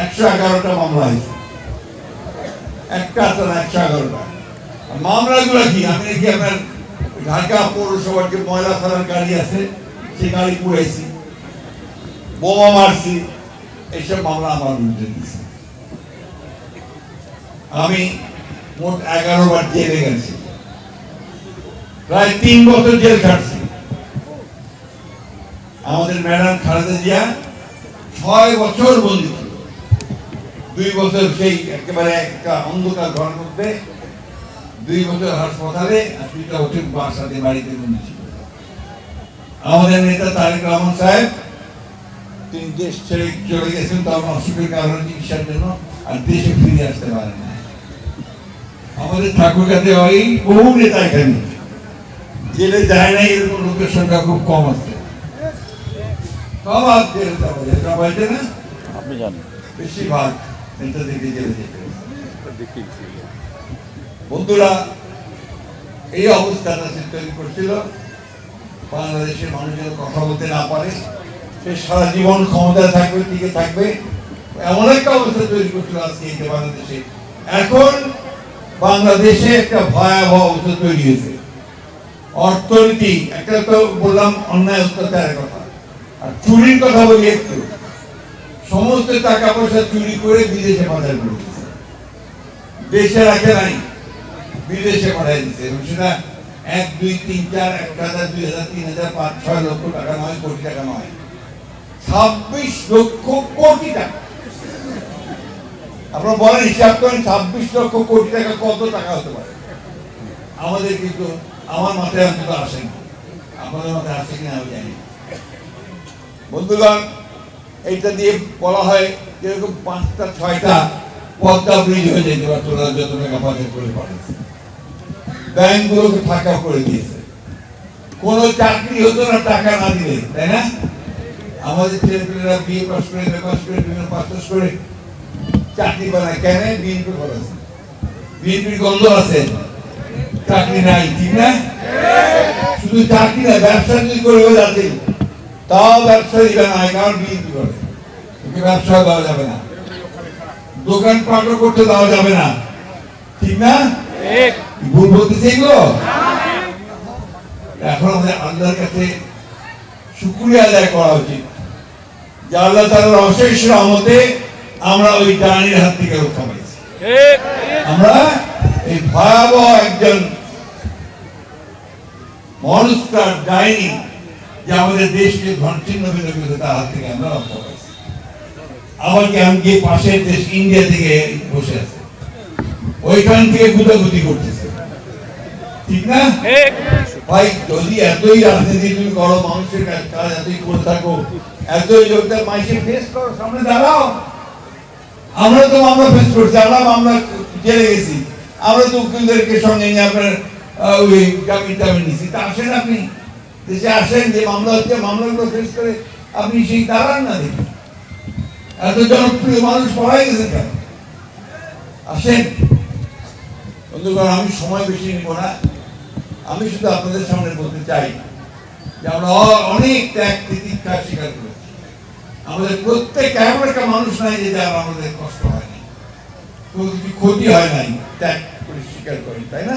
একশো এগারোটা মামলা হয়েছে। একটা আছে না একশো এগারোটা। মামলাগুলো কি? আমি নাকি আপনার ঢাকা পৌরসভার যে ময়লা ফেলার গাড়ি আছে, সে গাড়ি পুড়াইছি, বোমা মারছি এইসব মামলা আমার বিরুদ্ধে দিয়েছে আমি মোট এগারো বার জেলে গেছি। প্রায় তিন বছর জেল খাটছি। আমাদের ম্যাডাম খালেদা জিয়া ছয় বছর ছিল দুই বছর সেই একেবারে একটা অন্ধকার ঘরের মধ্যে দুই বছর হাসপাতালে আর দুইটা বছর বাসাতে বাড়িতে বন্দি আমাদের নেতা তারেক রহমান সাহেব তিনি দেশ ছেড়ে চলে গেছেন তখন অসুখের কারণে চিকিৎসার জন্য আর দেশে ফিরে আসতে পারেন না। আমাদের ঠাকুর কাছে ওই বহু নেতা এখানে। জেলে যায় না এরকম লোকের সংখ্যা খুব কম আছে। সব আজ জেলে যাওয়া যায় না আপনি বেশিরভাগ নেতাদেরকে জেলে যেতে বন্ধুরা এই অবস্থাটা সে তৈরি করছিল বাংলাদেশের মানুষ যেন কথা বলতে না পারে সে সারা জীবন ক্ষমতায় থাকবে টিকে থাকবে এমন একটা অবস্থা তৈরি করছিল আজকে এই বাংলাদেশে এখন বাংলাদেশে একটা ভয়াবহ অবস্থা তৈরি হয়েছে অর্থনীতি একটা তো বললাম অন্যায় অত্যাচারের কথা আর চুরির কথা বলি একটু সমস্ত টাকা পয়সা চুরি করে বিদেশে পাচার করে দেশে রাখে নাই, বিদেশে দিচ্ছে এবং সেটা এক, দুই, তিন, চার, এক হাজার দুই হাজার, তিন হাজার, পাঁচ, ছয় লক্ষ টাকা নয়, কোটি টাকা নয়, ছাব্বিশ লক্ষ কোটি টাকা। আপনারা বলেন, হিসাব করেন, ছাব্বিশ লক্ষ কোটি টাকা কত টাকা হতে পারে? আমাদের কিন্তু, আমার মাথায় অন্তত আসে না আপনাদের মাথায় আসে কিনা আমি জানি। বন্ধুগণ এইটা দিয়ে বলা হয় যেরকম পাঁচটা ছয়টা পদ্মা ব্রিজ হয়ে যেতে পারতো ওরা যত টাকা করে পাঠাচ্ছে। ব্যাংকগুলোকে ফাঁকা করে দিয়েছে। কোনো চাকরি হতো না টাকা না দিলে তাই না? আমাদের ছেলেপেলেরা বিয়ে পাস করে এম পাস করে বিভিন্ন পাস করে চাকরি পায় কেন? বিএনপি করেছে। বিএনপির গন্ধ আছে? চাকরি নাই ঠিক না? শুধু চাকরি না ব্যবসা যদি করে যাচ্ছে তাও ব্যবসা দিবে না কারণ বিএনপি করে। ওকে ব্যবসা দেওয়া যাবে না। দোকান পাটও করতে দেওয়া যাবে না। ঠিক না? ভুল বলতেছে এগুলো? এখন আমাদের আল্লাহর কাছে শুক্রিয়া আদায় করা উচিত। যে আল্লাহ তালার অশেষ রহমতে আমরা ওই ডানির হাত থেকে রক্ষা পেয়েছি। আমরা এই ভয়াবহ একজন মনস্টার ডাইনি যে আমাদের দেশকে ধনচ্ছিন্ন বিন্দু করেছে তার হাত থেকে আমরা রক্ষা পাইছি। আবার কি আমি গিয়ে পাশের দেশ ইন্ডিয়া থেকে বসে আছে। ওইখান থেকে গুদাগুদি করতেছে। ঠিক না? ভাই যদি এতই রাজনীতি তুমি করো মানুষের কাজ এতই করে থাকো এতই যোগদান মাইসে ফেস করো সামনে দাঁড়াও। আমরা তো মামলা ফেস করছি আমরা মামলা জেলে গেছি। আমরা তো উকিলদেরকে সঙ্গে নিয়ে আপনার ওই জামিন টামিন নিছি। তা আসেন আপনি। দেশে আসেন যে মামলা হচ্ছে, মামলাগুলো ফেস করে আপনি সেই দাঁড়ান না দেখি এত জনপ্রিয় মানুষ পড়াই গেছে কেন? আসেন। বন্ধুগণ, আমি সময় বেশি নিব না। আমি শুধু আপনাদের সামনে বলতে চাই যে আমরা অনেক ত্যাগ তিতিক্ষা স্বীকার করেছি। আমাদের প্রত্যেক এমন একটা মানুষ নাই যে যার আমাদের কষ্ট হয়নি কোনো কিছু ক্ষতি হয় নাই, ত্যাগ করে স্বীকার করি তাই না?